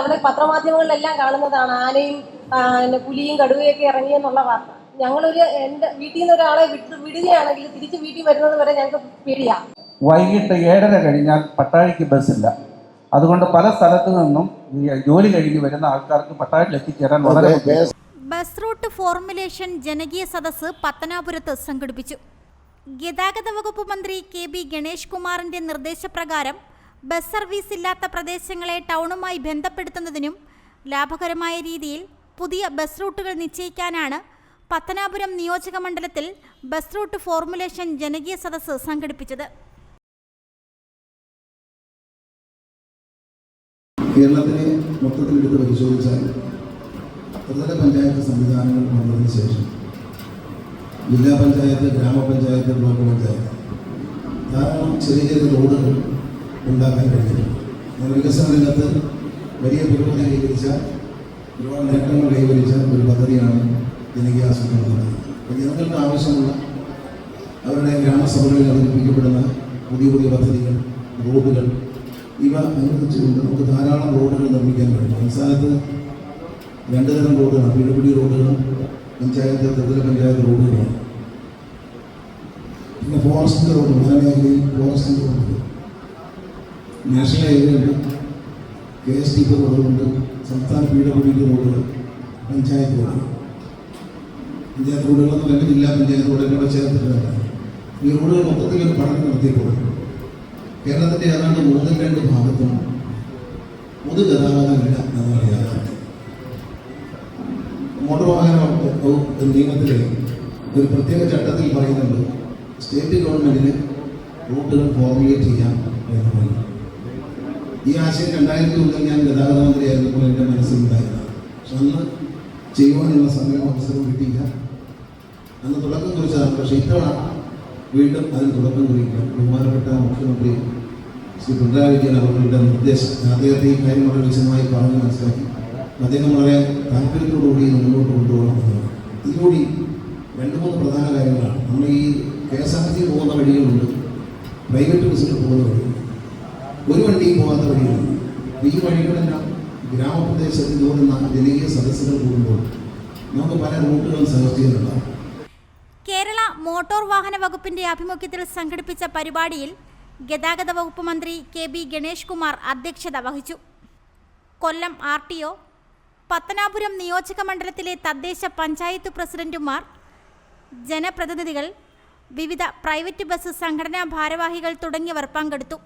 അവിടെ പത്രമാധ്യമങ്ങളിലെല്ലാം കാണുന്നതാണ് ആനയും പിന്നെ പുലിയും കടുവയൊക്കെ ഇറങ്ങിയെന്നുള്ള വാർത്ത. ഞങ്ങളൊരു എന്റെ വീട്ടിൽ നിന്ന് ഒരാളെ വിട്ട് വിടുകയാണെങ്കിൽ തിരിച്ച് വീട്ടിൽ വരുന്നത് വരെ ഞങ്ങൾക്ക് പേടിയാ. വൈകിട്ട് ഏഴര കഴിഞ്ഞാൽ പട്ടാഴിക്ക് ബസ്സില്ല അതുകൊണ്ട് പല സ്ഥലത്തു നിന്നും ഈ ജോലി കഴിഞ്ഞ് വരുന്ന ആൾക്കാർക്ക് പട്ടാഴിയിൽ എത്തിച്ചേരാൻ വളരെ ബുദ്ധിമുട്ടാണ്. ബസ് റൂട്ട് ഫോർമുലേഷൻ ജനകീയ സദസ്സ് പത്തനാപുരത്ത് സംഘടിപ്പിച്ചു. ഗതാഗത വകുപ്പ് മന്ത്രി കെ ബി ഗണേഷ് കുമാറിന്റെ നിർദ്ദേശപ്രകാരം ബസ് സർവീസ് ഇല്ലാത്ത പ്രദേശങ്ങളെ ടൗണുമായി ബന്ധപ്പെടുത്തുന്നതിനും ലാഭകരമായ രീതിയിൽ പുതിയ ബസ് റൂട്ടുകൾ നിശ്ചയിക്കാനാണ് പത്തനാപുരം നിയോജക മണ്ഡലത്തിൽ ബസ് റൂട്ട് ഫോർമുലേഷൻ ജനകീയ സദസ് സംഘടിപ്പിച്ചത്. കേരളത്തിനെ മൊത്തത്തിലെടുത്ത് പരിശോധിച്ചാൽ ത്രിതല പഞ്ചായത്ത് സംവിധാനങ്ങൾ വന്നതിന് ശേഷം ജില്ലാ പഞ്ചായത്ത് ഗ്രാമപഞ്ചായത്ത് ബ്ലോക്ക് പഞ്ചായത്ത് ധാരാളം ചെറിയ ചെറിയ റോഡുകൾ ഉണ്ടാക്കാൻ കഴിഞ്ഞു വികസന രംഗത്ത് വലിയ പുരോഗതി കൈവരിച്ച ഒരുപാട് നേട്ടങ്ങൾ കൈവരിച്ച ഒരു പദ്ധതിയാണ് ആസൂത്രണ പദ്ധതി അപ്പോൾ ജനങ്ങൾക്ക് ആവശ്യമുള്ള അവരുടെ ഗ്രാമസഭകളിൽ അവതരിപ്പിക്കപ്പെടുന്ന പുതിയ പുതിയ പദ്ധതികൾ റോഡുകൾ ഇവ അനുവദിച്ചുകൊണ്ട് നമുക്ക് ധാരാളം റോഡുകൾ നിർമ്മിക്കാൻ കഴിയും. സംസ്ഥാനത്ത് രണ്ട് തരം റോഡുകളാണ്. പീഡപിടി റോഡുകളും പഞ്ചായത്ത് ത്രിതല പഞ്ചായത്ത് റോഡുകളാണ് പിന്നെ ഫോറസ്റ്റിന്റെ റോഡ് വനമേഖലയിൽ ഫോറസ്റ്റിന്റെ റോഡുണ്ട്. നാഷണൽ ഹൈവേ ഉണ്ട്. കെ എസ് ടി പി റോഡുണ്ട് സംസ്ഥാന പി ഡബ്ല്യു ഡി റോഡുകൾ പഞ്ചായത്ത് റോഡുകൾ പഞ്ചായത്ത് റോഡുകളെന്ന് പറയുമ്പോൾ ജില്ലാ പഞ്ചായത്ത് റോഡുകളോട് ചേർത്തിട്ടുണ്ട് ഈ റോഡുകൾ മൊത്തത്തിൽ ഒരു പഠനം നടത്തിയപ്പോൾ കേരളത്തിന്റെ ഏതാണ്ട് മൂന്നിൽ രണ്ട് ഭാഗത്തും പൊതുഗതാഗതമില്ല എന്നാണ് യാഥാർത്ഥ്യം മോട്ടോർ വാഹന വകുപ്പ് നിയമത്തിൽ ഒരു പ്രത്യേക ചട്ടത്തിൽ പറയുന്നുണ്ട് സ്റ്റേറ്റ് ഗവൺമെന്റിന് റൂട്ടുകൾ ഫോർമുലേറ്റ് ചെയ്യാം എന്ന് പറയും ഈ ആശയം രണ്ടായിരത്തി മുതൽ ഞാൻ ഗതാഗത മന്ത്രിയായിരുന്നപ്പോൾ എന്റെ മനസ്സിലുണ്ടായിരുന്നതാണ് പക്ഷെ അന്ന് ചെയ്യുവാനുള്ള സമയം അവസരം കിട്ടിയില്ല. അന്ന് തുടക്കം കുറിച്ചതാണ്. പക്ഷേ ഇത്തവണ വീണ്ടും അതിന് തുടക്കം കുറിക്കാം. ബഹുമാനപ്പെട്ട മുഖ്യമന്ത്രി ശ്രീ പിണറായി വിജയൻ അവരുടെ നിർദ്ദേശം. അദ്ദേഹത്തെ ഈ കാര്യം വളരെ വിശദമായി പറഞ്ഞു മനസ്സിലാക്കി. അദ്ദേഹം വളരെ താല്പര്യത്തോടുകൂടി മുന്നോട്ട് കൊണ്ടുപോകണമെന്നാണ് ഇതിലൂടെ രണ്ട് മൂന്ന് പ്രധാന കാര്യങ്ങളാണ്. നമ്മൾ ഈ കെ എസ് ആർ ടി പോകുന്ന വഴികളുണ്ട്. പ്രൈവറ്റ് ബസ്സിൽ പോകുന്ന ഒരു വഴികളുണ്ട് ഈ വഴികളെല്ലാം. ഗ്രാമപ്രദേശത്ത് ഓടുന്ന ജനകീയ സദസ്സുകൾ കൂടുമ്പോൾ നമുക്ക് പല റൂട്ടുകളും സജസ്റ്റ് ചെയ്യുന്നുണ്ടാവും കേരള മോട്ടോർ വാഹന വകുപ്പിന്റെ ആഭിമുഖ്യത്തിൽ സംഘടിപ്പിച്ച പരിപാടിയിൽ ഗതാഗത വകുപ്പ് മന്ത്രി കെ ബി ഗണേഷ് കുമാർ അധ്യക്ഷത വഹിച്ചു. Kollam R T O Pathanapuram നിയോജക മണ്ഡലത്തിലെ തദ്ദേശ പഞ്ചായത്ത് പ്രസിഡന്റുമാർ ജനപ്രതിനിധികൾ വിവിധ പ്രൈവറ്റ് ബസ് സംഘടനാ ഭാരവാഹികൾ തുടങ്ങിയവർ പങ്കെടുത്തു.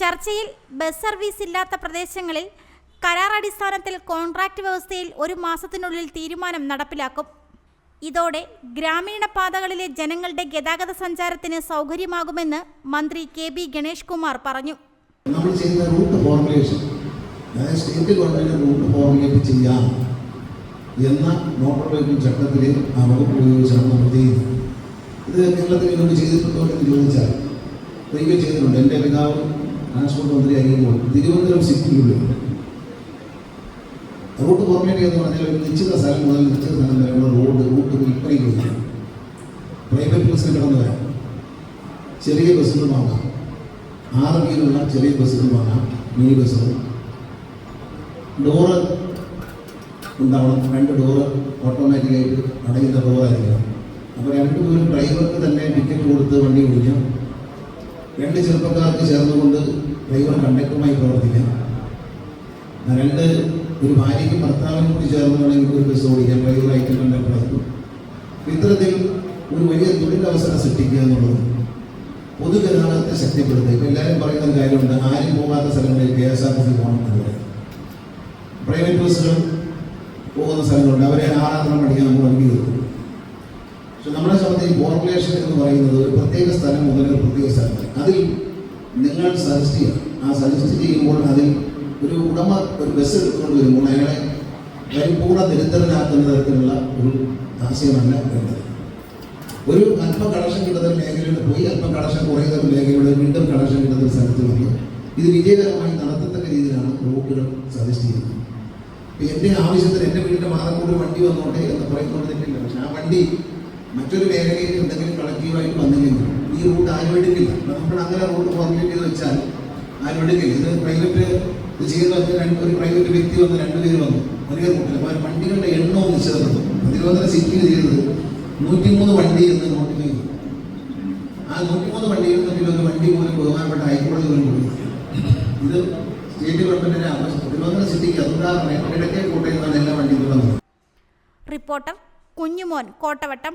ചർച്ചയിൽ ബസ് സർവീസ് ഇല്ലാത്ത പ്രദേശങ്ങളിൽ കരാർ അടിസ്ഥാനത്തിൽ കോൺട്രാക്ട് വ്യവസ്ഥയിൽ ഒരു മാസത്തിനുള്ളിൽ തീരുമാനം നടപ്പിലാക്കും. ഇതോടെ ഗ്രാമീണ പാതകളിലെ ജനങ്ങളുടെ ഗതാഗത സഞ്ചാരത്തിന് സൗകര്യമാകുമെന്ന് മന്ത്രി കെ ബി ഗണേഷ് കുമാർ പറഞ്ഞു. നമ്മൾ ചെയ്യുന്ന റൂട്ട് ഫോർമുലേഷൻ അതായത് സ്റ്റേറ്റ് ഗവൺമെന്റ് റൂട്ട് ഫോർമുലേറ്റ് ചെയ്യാം എന്ന മോട്ടോർ വെഹിക്കിൾ ചട്ടത്തിൽ ആ വകുപ്പ് ഉപയോഗിച്ചാണ് നമ്മൾ ചെയ്യുന്നത്. ഇത് കേരളത്തിൽ ഇതുകൊണ്ട് ചെയ്തിട്ടുണ്ടോ എന്ന് ചോദിച്ചാൽ ചെയ്തിട്ടുണ്ട്. എന്റെ പിതാവ് ട്രാൻസ്പോർട്ട് മന്ത്രി ആയിരിക്കുമ്പോൾ തിരുവനന്തപുരം സിറ്റിയിലുള്ളിൽ റൂട്ട് ഫോർമേറ്റ് എന്ന് പറഞ്ഞാൽ ഒരു നിശ്ചിത സ്ഥലം മുതൽ നിശ്ചിത സ്ഥലം വരെയുള്ള റോഡ് റൂട്ട് വിൽപ്പനയ്ക്ക് വയ്ക്കാം പ്രൈവറ്റ് ബസ്സിൽ കിടന്നു വരാം. ചെറിയ ബസ്സുകൾ വാങ്ങാം. ആറ് വീലുള്ള ചെറിയ ബസ്സുകൾ വാങ്ങാം. മിനി ബസ്സുകൾ ഡോറ് ഉണ്ടാവണം. രണ്ട് ഡോറ് ഓട്ടോമാറ്റിക്കായിട്ട് അടയുന്ന ഡോറായിരിക്കണം അപ്പോൾ രണ്ടുപേരും ഡ്രൈവർക്ക് തന്നെ ടിക്കറ്റ് കൊടുത്ത് വണ്ടി ഓടിക്കാം. രണ്ട് ചെറുപ്പക്കാർക്ക് ചേർന്നുകൊണ്ട് ഡ്രൈവർ കണ്ടക്ടറുമായി പ്രവർത്തിക്കാം. രണ്ട് ഒരു ഭാര്യയ്ക്കും ഭർത്താവിനും കൂടി ചേർന്നുകൊണ്ടെങ്കിൽ ഒരു ബസ് ഓടിക്കാം ഡ്രൈവറായിട്ട് കണ്ടക്ടറായിട്ടും ഇത്തരത്തിൽ ഒരു വലിയ തൊഴിലവസരം സൃഷ്ടിക്കുക എന്നുള്ളത് പൊതുഗതാഗതത്തെ ശക്തിപ്പെടുത്തുക. ഇപ്പം എല്ലാവരും പറയുന്ന കാര്യമുണ്ട് ആരും പോകാത്ത സ്ഥലങ്ങളിൽ K S R T C പോകണം പ്രൈവറ്റ് ബസ്സുകൾ പോകുന്ന സ്ഥലങ്ങളുണ്ട് അവരെ ആരാധന പഠിക്കാൻ നമ്മൾ വണ്ടി പക്ഷെ നമ്മളെ സംബന്ധിച്ച് ഫോർമുലേഷൻ എന്ന് പറയുന്നത് ഒരു പ്രത്യേക സ്ഥലം മുതൽ ഒരു പ്രത്യേക സ്ഥലം അതിൽ നിങ്ങൾ സജസ്റ്റ് ചെയ്യണം. ആ സജസ്റ്റ് ചെയ്യുമ്പോൾ അതിൽ ഒരു ഉടമ ഒരു ബസ് എടുത്തുകൊണ്ട് വരുമ്പോൾ അയാളെ പരിപൂർണ ദരിദ്രനാക്കുന്ന തരത്തിലുള്ള ഒരു ആശയമല്ല വേണ്ടത്. ഒരു അല്പം കണക്ഷൻ കിട്ടുന്ന മേഖലയിൽ പോയി അല്പം കണക്ഷൻ കുറയുന്ന മേഖലയുടെ വീണ്ടും കണക്ഷൻ കിട്ടുന്ന സ്ഥലത്ത് വന്നു ഇത് വിജയകരമായി നടത്തത്തക്ക രീതിയിലാണ് റോഡുകൾ സജസ്റ്റ് ചെയ്യുന്നത്. എന്റെ ആവശ്യത്തിന് എന്റെ വീടിന്റെ മാറക്കൂടി വണ്ടി വന്നോട്ടെ എന്ന് പറയുന്നുണ്ടെങ്കിൽ പക്ഷെ ആ വണ്ടി മറ്റൊരു മേഖലയിൽ എന്തെങ്കിലും കളക്റ്റീവായിട്ട് വന്നില്ലെങ്കിൽ ഈ റൂട്ട് ആരും എടുക്കില്ല. നമ്മൾ അങ്ങനെ റൂട്ട് ഫോർമുലേറ്റ് ചെയ്ത് വെച്ചാൽ ആരും എടുക്കില്ല. ഇത് പ്രൈവറ്റ് ചെയ്യുന്ന രണ്ട് ഒരു പ്രൈവറ്റ് വ്യക്തി വന്ന് രണ്ടുപേര് വന്നു. ഒരേ റൂട്ടിൽ അപ്പോൾ വണ്ടികളുടെ എണ്ണവും നിശ്ചിതപ്പെട്ടു തിരുവനന്തപുരം സിറ്റിയിൽ ചെയ്തത് നൂറ്റിമൂന്ന് വണ്ടി എന്ന് നോട്ട് ചെയ്തു ആ നൂറ്റിമൂന്ന് വണ്ടിയിൽ നിന്നിൽ ഒരു വണ്ടി പോലും ബഹുമാനപ്പെട്ട ഹൈക്കോടതി പോലും കൊടുക്കും ഇത് സ്റ്റേറ്റ് ഗവൺമെന്റിന്റെ ആവശ്യം. തിരുവനന്തപുരം സിറ്റിക്ക് അതുകൊണ്ടാണ് ഇടയ്ക്ക് കോട്ടയിൽ നിന്നാണ് എല്ലാ വണ്ടികളും റിപ്പോർട്ടർ കുഞ്ഞുമോൻ കോട്ടവട്ടം.